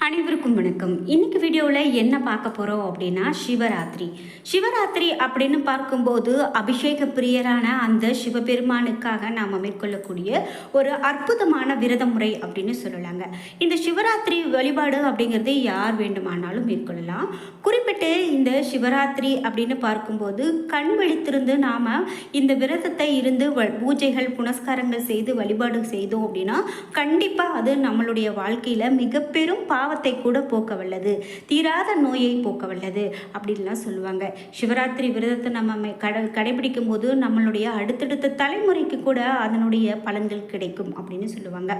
அனைவருக்கும் வணக்கம். இன்னைக்கு வீடியோவில் என்ன பார்க்க போகிறோம் அப்படின்னா சிவராத்திரி. சிவராத்திரி அப்படின்னு பார்க்கும்போது அபிஷேக பிரியரான அந்த சிவபெருமானுக்காக நாம் மேற்கொள்ளக்கூடிய ஒரு அற்புதமான விரத முறை அப்படின்னு சொல்லலாங்க. இந்த சிவராத்திரி வழிபாடு அப்படிங்கிறது யார் வேண்டுமானாலும் மேற்கொள்ளலாம். குறிப்பிட்டு இந்த சிவராத்திரி அப்படின்னு பார்க்கும்போது கண் விழித்திருந்து நாம் இந்த விரதத்தை இருந்து வ- பூஜைகள் புனஸ்காரங்கள் செய்து வழிபாடு செய்தோம் அப்படின்னா கண்டிப்பாக அது நம்மளுடைய வாழ்க்கையில் மிக பெரும் பாவத்தை கூட போக்க வல்லது தீராத நோயை போக்க வல்லது அப்படின்லாம் சொல்லுவாங்க. சிவராத்திரி விரதத்தை நம்ம கட கடை கடைபிடிக்கும் போது நம்மளுடைய அடுத்தடுத்த தலைமுறைக்கு கூட அதனுடைய பலன்கள் கிடைக்கும் அப்படின்னு சொல்லுவாங்க.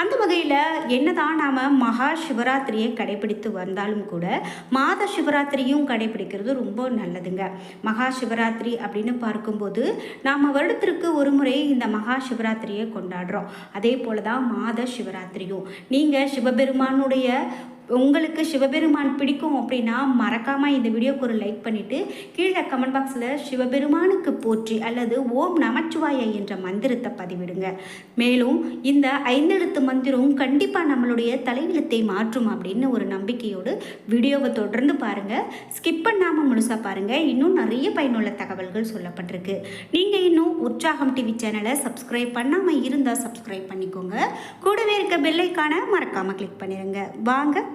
அந்த வகையில் என்னதான் நாம் மகா சிவராத்திரியை கடைபிடித்து வந்தாலும் கூட மாத சிவராத்திரியும் கடைபிடிக்கிறது ரொம்ப நல்லதுங்க. மகா சிவராத்திரி அப்படின்னு பார்க்கும்போது நாம் வருடத்திற்கு ஒரு முறை இந்த மகா சிவராத்திரியை கொண்டாடுறோம். அதே போல தான் மாத சிவராத்திரியும். நீங்கள் சிவபெருமானுடைய உங்களுக்கு சிவபெருமான் பிடிக்கும் அப்படின்னா மறக்காமல் இந்த வீடியோக்கு ஒரு லைக் பண்ணிவிட்டு கீழே கமெண்ட் பாக்ஸில் சிவபெருமானுக்கு போற்றி அல்லது ஓம் நமச்சிவாய என்ற மந்திரத்தை பதிவிடுங்க. மேலும் இந்த ஐந்தெழுத்து மந்திரம் கண்டிப்பாக நம்மளுடைய தலைநிலத்தை மாற்றும் அப்படின்னு ஒரு நம்பிக்கையோடு வீடியோவை தொடர்ந்து பாருங்கள் ஸ்கிப் பண்ணாமல் முழுசாக பாருங்கள் இன்னும் நிறைய பயனுள்ள தகவல்கள் சொல்லப்பட்டிருக்கு. நீங்கள் இன்னும் உற்சாகம் டிவி சேனலை சப்ஸ்கிரைப் பண்ணாமல் இருந்தால் சப்ஸ்கிரைப் பண்ணிக்கோங்க. கூடவே இருக்க பெல்லைக்கான மறக்காமல் கிளிக் பண்ணிடுங்க வாங்க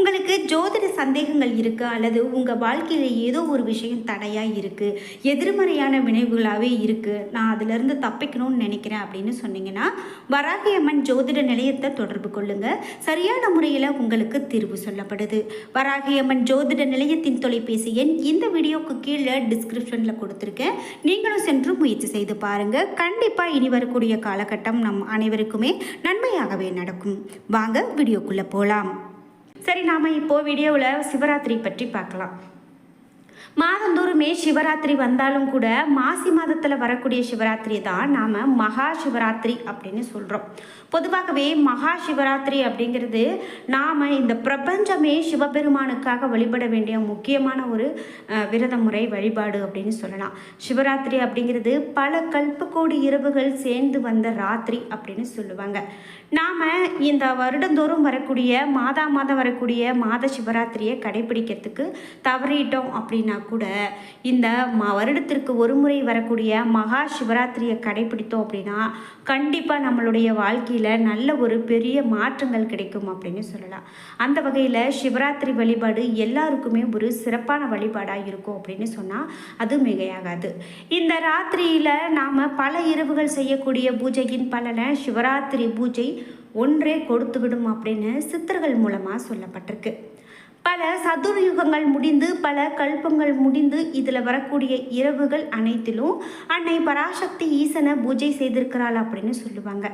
உங்களுக்கு ஜோதிட சந்தேகங்கள் இருக்குது அல்லது உங்கள் வாழ்க்கையில் ஏதோ ஒரு விஷயம் தடையாக இருக்குது எதிர்மறையான வினைவுகளாகவே இருக்குது நான் அதிலிருந்து தப்பிக்கணும்னு நினைக்கிறேன் அப்படின்னு சொன்னீங்கன்னா வராகி அம்மன் ஜோதிட நிலையத்தை தொடர்பு கொள்ளுங்கள் சரியான முறையில் உங்களுக்கு தீர்வு சொல்லப்படுது. வராகி அம்மன் ஜோதிட நிலையத்தின் தொலைபேசி எண் இந்த வீடியோக்கு கீழே டிஸ்கிரிப்ஷனில் கொடுத்துருக்கேன். நீங்களும் சென்று முயற்சி செய்து பாருங்கள் கண்டிப்பாக இனி வரக்கூடிய காலகட்டம் நம் அனைவருக்குமே நன்மையாகவே நடக்கும். வாங்க வீடியோக்குள்ளே போகலாம் சரி நாம் இப்போ வீடியோவில் சிவராத்திரி பற்றி பார்க்கலாம். மாதந்தோறுமே சிவராத்திரி வந்தாலும் கூட மாசி மாதத்தில் வரக்கூடிய சிவராத்திரி தான் நாம் மகா சிவராத்திரி அப்படின்னு சொல்கிறோம் பொதுவாகவே மகா சிவராத்திரி அப்படிங்கிறது நாம் இந்த பிரபஞ்சமே சிவபெருமானுக்காக வழிபட வேண்டிய முக்கியமான ஒரு விரத முறை வழிபாடு அப்படின்னு சொல்லலாம். சிவராத்திரி அப்படிங்கிறது பல கல்பக்கோடி இரவுகள் சேர்ந்து வந்த ராத்திரி அப்படின்னு சொல்லுவாங்க. நாம் இந்த வருடந்தோறும் வரக்கூடிய மாதா மாதம் வரக்கூடிய மாத சிவராத்திரியை கடைபிடிக்கிறதுக்கு தவறிட்டோம் அப்படின்னா கூட இந்த ம வருடத்திற்கு ஒரு முறை வரக்கூடிய மகா சிவராத்திரியை கடைபிடித்தோம் அப்படின்னா கண்டிப்பாக நம்மளுடைய வாழ்க்கையில் நல்ல ஒரு பெரிய மாற்றங்கள் கிடைக்கும் அப்படின்னு சொல்லலாம். அந்த வகையில் சிவராத்திரி வழிபாடு எல்லாருக்குமே ஒரு சிறப்பான வழிபாடாக இருக்கும் அப்படின்னு சொன்னால் அது மிகையாகாது. இந்த ராத்திரியில் நாம் பல இரவுகள் செய்யக்கூடிய பூஜையின் பலனை சிவராத்திரி பூஜை ஒன்றே கொடுத்துவிடும் அப்படின்னு சித்தர்கள் மூலமாக சொல்லப்பட்டிருக்கு. பல சதுர்யுகங்கள் முடிந்து பல கல்பங்கள் முடிந்து இதில் வரக்கூடிய இரவுகள் அனைத்திலும் அன்னை பராசக்தி ஈசனை பூஜை செய்திருக்கிறாள் அப்படின்னு சொல்லுவாங்க.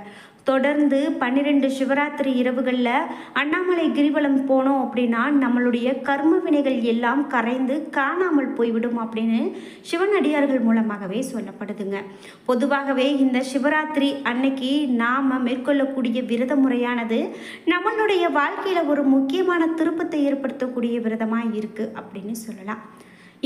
தொடர்ந்து பன்னிரெண்டு சிவராத்திரி இரவுகளில் அண்ணாமலை கிரிவலம் போனோம் அப்படின்னா நம்மளுடைய கர்ம வினைகள் எல்லாம் கரைந்து காணாமல் போய்விடும் அப்படின்னு சிவனடியார்கள் மூலமாகவே சொல்லப்படுதுங்க. பொதுவாகவே இந்த சிவராத்திரி அன்னைக்கு நாம் மேற்கொள்ளக்கூடிய விரத முறையானது நம்மளுடைய வாழ்க்கையில் ஒரு முக்கியமான திருப்பத்தை ஏற்படுத்தக்கூடிய விரதமாக இருக்குது அப்படின்னு சொல்லலாம்.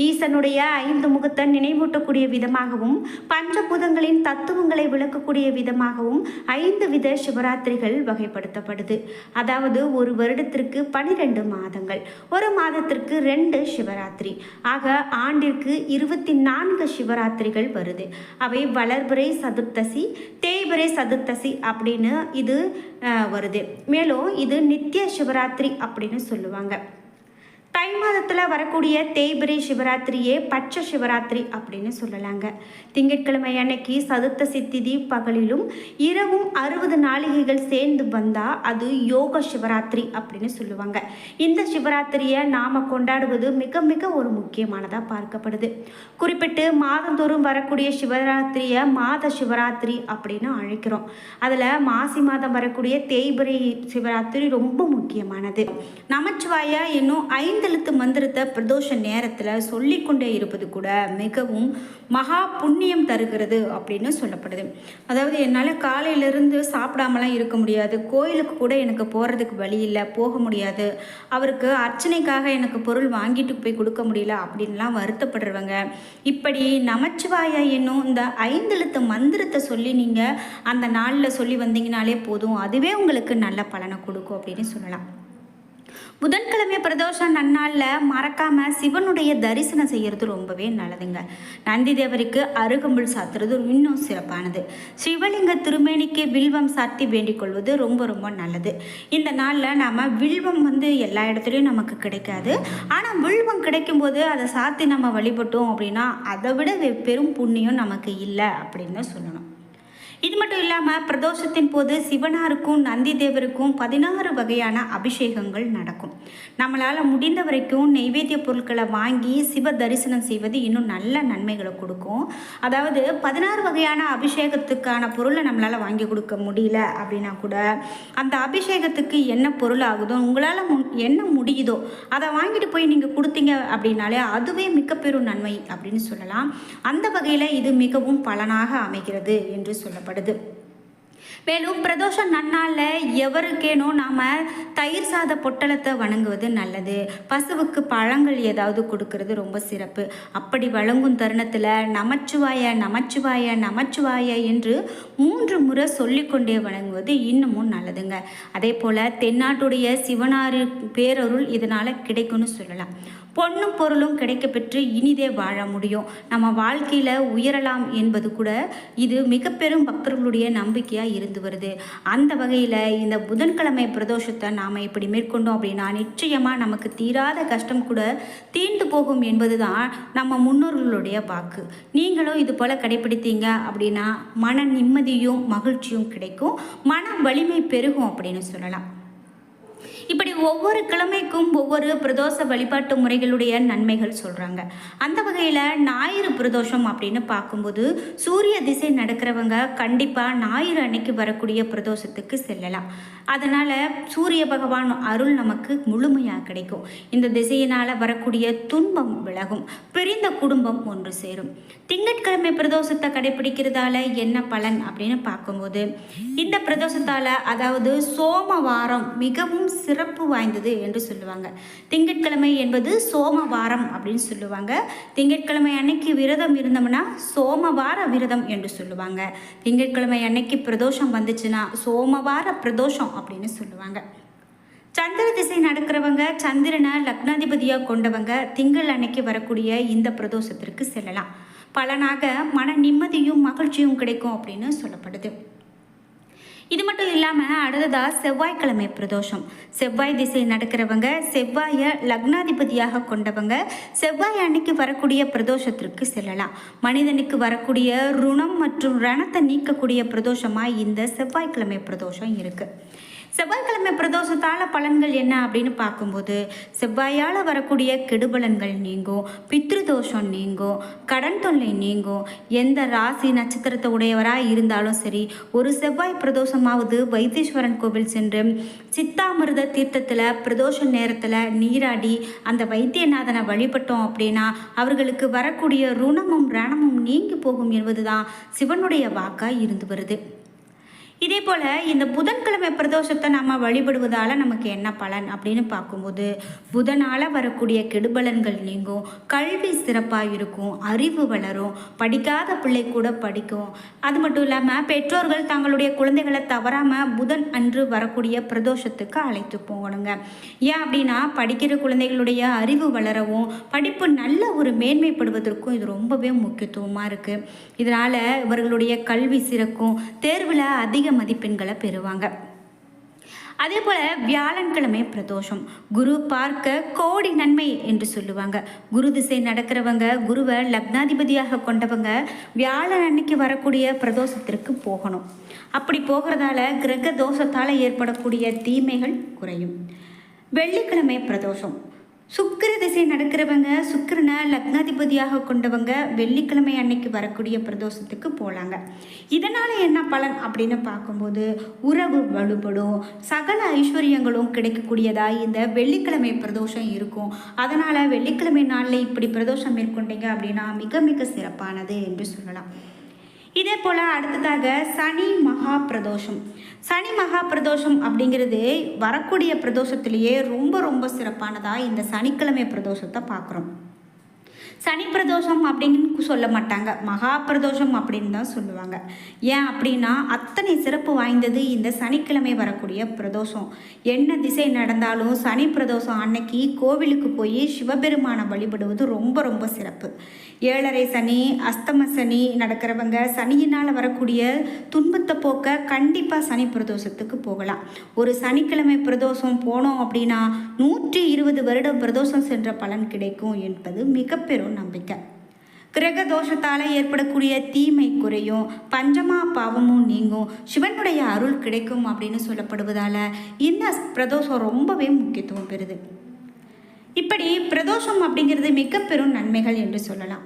ஈசனுடைய ஐந்து முகத்தை நினைவூட்டக்கூடிய விதமாகவும் பஞ்சபூதங்களின் தத்துவங்களை விளக்கக்கூடிய விதமாகவும் ஐந்து வித சிவராத்திரிகள் வகைப்படுத்தப்படுது. அதாவது ஒரு வருடத்திற்கு பனிரெண்டு மாதங்கள் ஒரு மாதத்திற்கு ரெண்டு சிவராத்திரி. ஆக ஆண்டிற்கு இருபத்தி நான்கு சிவராத்திரிகள் வருது. அவை வளர்பிறை சதுர்த்தசி தேய்பிறை சதுர்த்தசி அப்படின்னு இது வருது. மேலும் இது நித்திய சிவராத்திரி அப்படின்னு சொல்லுவாங்க. தை மாதத்தில் வரக்கூடிய தேய்பிரி சிவராத்திரியே பட்ச சிவராத்திரி அப்படின்னு சொல்லலாங்க. திங்கட்கிழமை அன்னைக்கு சதுர்த்த சித்திதி பகலிலும் இரவும் அறுபது நாளிகைகள் சேர்ந்து வந்தால் அது யோக சிவராத்திரி அப்படின்னு சொல்லுவாங்க. இந்த சிவராத்திரியை நாம் கொண்டாடுவது மிக மிக ஒரு முக்கியமானதாக பார்க்கப்படுது. குறிப்பிட்டு மாதந்தோறும் வரக்கூடிய சிவராத்திரியை மாத சிவராத்திரி அப்படின்னு அழைக்கிறோம். அதில் மாசி மாதம் வரக்கூடிய தேய்பிரி சிவராத்திரி ரொம்ப முக்கியமானது. நமச்சிவாயா இன்னும் ஐந்து ஐந்தெழுத்து மந்திரத்தை பிரதோஷ நேரத்தில் சொல்லிக்கொண்டே இருப்பது கூட மிகவும் மகா புண்ணியம் தருகிறது அப்படின்னு சொல்லப்படுது. அதாவது என்னால் காலையிலேருந்து சாப்பிடாமலாம் இருக்க முடியாது. கோயிலுக்கு கூட எனக்கு போகிறதுக்கு வழி இல்லை போக முடியாது. அவருக்கு அர்ச்சனைக்காக எனக்கு பொருள் வாங்கிட்டு போய் கொடுக்க முடியல அப்படின்லாம் வருத்தப்படுறவங்க. இப்படி நமச்சிவாயா என்னும் இந்த ஐந்தெழுத்து மந்திரத்தை சொல்லி நீங்கள் அந்த நாளில் சொல்லி வந்தீங்கனாலே போதும். அதுவே உங்களுக்கு நல்ல பலனை கொடுக்கும் அப்படின்னு சொல்லலாம். புதன்கிழமை பிரதோஷம் நன்னாளில் மறக்காமல் சிவனுடைய தரிசனம் செய்கிறது ரொம்பவே நல்லதுங்க. நந்தி தேவருக்கு அருகம்புல் சாத்துறது இன்னும் சிறப்பானது. சிவலிங்க திருமேனிக்கு வில்வம் சாத்தி வேண்டிக் கொள்வது ரொம்ப ரொம்ப நல்லது. இந்த நாளில் நாம் வில்வம் வந்து எல்லா இடத்துலையும் நமக்கு கிடைக்காது. ஆனால் வில்வம் கிடைக்கும்போது அதை சாத்தி நம்ம வழிபட்டோம் அப்படின்னா அதை விட வெ- பெரும் புண்ணியம் நமக்கு இல்லை அப்படின்னு சொல்லணும். இது மட்டும் இல்லாமல் பிரதோஷத்தின் போது சிவனாருக்கும் நந்தி தேவருக்கும் பதினாறு வகையான அபிஷேகங்கள் நடக்கும். நம்மளால் முடிந்த வரைக்கும் நெய்வேத்திய பொருட்களை வாங்கி சிவ தரிசனம் செய்வது இன்னும் நல்ல நன்மைகளை கொடுக்கும். அதாவது பதினாறு வகையான அபிஷேகத்துக்கான பொருளை நம்மளால் வாங்கி கொடுக்க முடியல அப்படின்னா கூட அந்த அபிஷேகத்துக்கு என்ன பொருள் ஆகுதோ உங்களால் மு என்ன முடியுதோ அதை வாங்கிட்டு போய் நீங்கள் கொடுத்தீங்க அப்படின்னாலே அதுவே மிக பெரும் நன்மை அப்படின்னு சொல்லலாம். அந்த வகையில் இது மிகவும் பலனாக அமைகிறது என்று சொல்லப்படுது மேலும் பிரதோஷ நன்னாளில் எவருக்கேனோ நாம் தயிர் சாத பொட்டலத்தை வணங்குவது நல்லது. பசுவுக்கு பழங்கள் ஏதாவது கொடுக்கறது ரொம்ப சிறப்பு. அப்படி வழங்கும் தருணத்தில் நமச்சிவாய நமச்சிவாய நமச்சிவாய என்று மூன்று முறை சொல்லிக்கொண்டே வணங்குவது இன்னமும் நல்லதுங்க. அதே போல் தென்னாட்டுடைய சிவனாறு பேரருள் இதனால் கிடைக்கும்னு சொல்லலாம். பொண்ணும் பொருளும் கிடைக்கப்பெற்று இனிதே வாழ முடியும். நம்ம வாழ்க்கையில் உயரலாம் என்பது கூட இது மிக பெரும் பக்தர்களுடைய நம்பிக்கையாக இருந்து வருது. அந்த வகையில் இந்த புதன்கிழமை பிரதோஷத்தை நாம் இப்படி மேற்கொண்டோம் அப்படின்னா நிச்சயமாக நமக்கு தீராத கஷ்டம் கூட தீர்ந்து போகும் என்பது தான் நம்ம முன்னோர்களுடைய வாக்கு. நீங்களும் இது போல் கடைப்பிடித்தீங்க அப்படின்னா மன நிம்மதியும் மகிழ்ச்சியும் கிடைக்கும். மன வலிமை பெருகும் அப்படின்னு சொல்லலாம். இப்படி ஒவ்வொரு கிழமைக்கும் ஒவ்வொரு பிரதோஷ வழிபாட்டு முறைகளுடைய நன்மைகள் சொல்கிறாங்க அந்த வகையில் ஞாயிறு பிரதோஷம் அப்படின்னு பார்க்கும்போது சூரிய திசை நடக்கிறவங்க கண்டிப்பாக ஞாயிறு அன்னைக்கு வரக்கூடிய பிரதோஷத்துக்கு செல்லலாம். அதனால் சூரிய பகவான் அருள் நமக்கு முழுமையாக கிடைக்கும். இந்த திசையினால் வரக்கூடிய துன்பம் விலகும். பிரிந்த குடும்பம் ஒன்று சேரும். திங்கட்கிழமை பிரதோஷத்தை கடைபிடிக்கிறதால என்ன பலன் அப்படின்னு பார்க்கும்போது இந்த பிரதோஷத்தால் அதாவது சோமவாரம் மிகவும் சிறப்பு வாய்ந்தது என்று சொல்லுவாங்க. திங்கட்கிழமை என்பது சோமவாரம் அப்படின்னு சொல்லுவாங்க. திங்கட்கிழமை அன்னைக்கு விரதம் இருந்தோம்னா சோமவார விரதம் என்று சொல்லுவாங்க. திங்கட்கிழமை அன்னைக்கு பிரதோஷம் வந்துச்சுன்னா சோமவார பிரதோஷம் அப்படின்னு சொல்லுவாங்க. சந்திர திசை நடக்கிறவங்க சந்திரனை லக்னாதிபதியாக கொண்டவங்க திங்கள் அன்னைக்கு வரக்கூடிய இந்த பிரதோஷத்திற்கு செல்லலாம். பலனாக மன நிம்மதியும் மகிழ்ச்சியும் கிடைக்கும் அப்படின்னு சொல்லப்படுது. இது மட்டும் இல்லாமல் அடுத்ததாக செவ்வாய்க்கிழமை பிரதோஷம். செவ்வாய் திசை நடக்கிறவங்க செவ்வாயை லக்னாதிபதியாக கொண்டவங்க செவ்வாய் அன்னைக்கு வரக்கூடிய பிரதோஷத்திற்கு செல்லலாம். மனிதனுக்கு வரக்கூடிய ருணம் மற்றும் ரணத்தை நீக்கக்கூடிய பிரதோஷமாக இந்த செவ்வாய்க்கிழமை பிரதோஷம் இருக்குது செவ்வாய்க்கிழமை பிரதோஷத்தால் பலன்கள் என்ன அப்படின்னு பார்க்கும்போது செவ்வாயால் வரக்கூடிய கெடுபலன்கள் நீங்கும் பித்ருதோஷம் நீங்கும் கடன் தொல்லை நீங்கும். எந்த ராசி நட்சத்திரத்தை உடையவராக இருந்தாலும் சரி ஒரு செவ்வாய் பிரதோஷமாவது வைத்தீஸ்வரன் கோவில் சென்று சித்தாமிருத தீர்த்தத்தில் பிரதோஷ நேரத்தில் நீராடி அந்த வைத்தியநாதனை வழிபட்டோம் அப்படின்னா அவர்களுக்கு வரக்கூடிய ருணமும் ரணமும் நீங்கி போகும் என்பதுதான் சிவனுடைய வாக்காக இருந்து வருது. இதே போல் இந்த புதன்கிழமை பிரதோஷத்தை நம்ம வழிபடுவதால் நமக்கு என்ன பலன் அப்படின்னு பார்க்கும்போது புதனால் வரக்கூடிய கெடுபலன்கள் நீங்கும் கல்வி சிறப்பாக இருக்கும் அறிவு வளரும் படிக்காத பிள்ளை கூட படிக்கும். அது மட்டும் இல்லாமல் பெற்றோர்கள் தங்களுடைய குழந்தைகளை தவறாமல் புதன் அன்று வரக்கூடிய பிரதோஷத்துக்கு அழைத்து போகணுங்க. ஏன் அப்படின்னா படிக்கிற குழந்தைகளுடைய அறிவு வளரவும் படிப்பு நல்ல ஒரு மேன்மைப்படுவதற்கும் இது ரொம்பவே முக்கியத்துவமாக இருக்குது இதனால் இவர்களுடைய கல்வி சிறக்கும் தேர்வில் அதிக மதிப்பெண்களை பெறுவாங்க. அதே போல் வியாழன்கிழமை பிரதோஷம். குரு பார்க்க கோடி நன்மை என்று சொல்லுவாங்க. குரு திசை நடக்கிறவங்க குருவை லக்னாதிபதியாக கொண்டவங்க வியாழன் அன்னைக்கு வரக்கூடிய பிரதோஷத்திற்கு போகணும். அப்படி போகிறதால கிரக தோஷத்தால் ஏற்படக்கூடிய தீமைகள் குறையும். வெள்ளிக்கிழமை பிரதோஷம். சுக்கிர திசை நடக்கிறவங்க சுக்கிரனை லக்னாதிபதியாக கொண்டவங்க வெள்ளிக்கிழமை அன்னைக்கு வரக்கூடிய பிரதோஷத்துக்கு போகலாங்க இதனால் என்ன பலன் அப்படின்னு பார்க்கும்போது உறவு வலுப்படும். சகல ஐஸ்வர்யங்களும் கிடைக்கக்கூடியதாக இந்த வெள்ளிக்கிழமை பிரதோஷம் இருக்கும். அதனால் வெள்ளிக்கிழமை நாளில் இப்படி பிரதோஷம் மேற்கொண்டீங்க அப்படின்னா மிக மிக சிறப்பானது என்று சொல்லலாம். இதே போல் அடுத்ததாக சனி மகா பிரதோஷம் சனி மகா பிரதோஷம் அப்படிங்கிறது வரக்கூடிய பிரதோஷத்திலேயே ரொம்ப ரொம்ப சிறப்பானதாக இந்த சனிக்கிழமை பிரதோஷத்தை பார்க்குறோம். சனி பிரதோஷம் அப்படின்னு சொல்ல மாட்டாங்க. மகா பிரதோஷம் அப்படின்னு தான் சொல்லுவாங்க. ஏன் அப்படின்னா அத்தனை சிறப்பு வாய்ந்தது இந்த சனிக்கிழமை வரக்கூடிய பிரதோஷம். என்ன திசை நடந்தாலும் சனி பிரதோஷம் அன்னைக்கு கோவிலுக்கு போய் சிவபெருமானை வழிபடுவது ரொம்ப ரொம்ப சிறப்பு. ஏழரை சனி அஸ்தம சனி நடக்கிறவங்க சனியினால் வரக்கூடிய துன்பத்தை போக்க கண்டிப்பாக சனி பிரதோஷத்துக்கு போகலாம். ஒரு சனிக்கிழமை பிரதோஷம் போனோம் அப்படின்னா நூற்றி இருபது வருடம் பிரதோஷம் சென்ற பலன் கிடைக்கும் என்பது மிகப்பெரும் பெரும் நம்பிக்கை. கிரக தோஷத்தால் ஏற்படக்கூடிய தீமை குறையும் பஞ்சமா பாவமும் நீங்கும் சிவனுடைய அருள் கிடைக்கும் அப்படின்னு சொல்லப்படுவதால் இந்த பிரதோஷம் ரொம்பவே முக்கியத்துவம் பெறுது. இப்படி பிரதோஷம் அப்படிங்கிறது மிக பெரும் நன்மைகள் என்று சொல்லலாம்.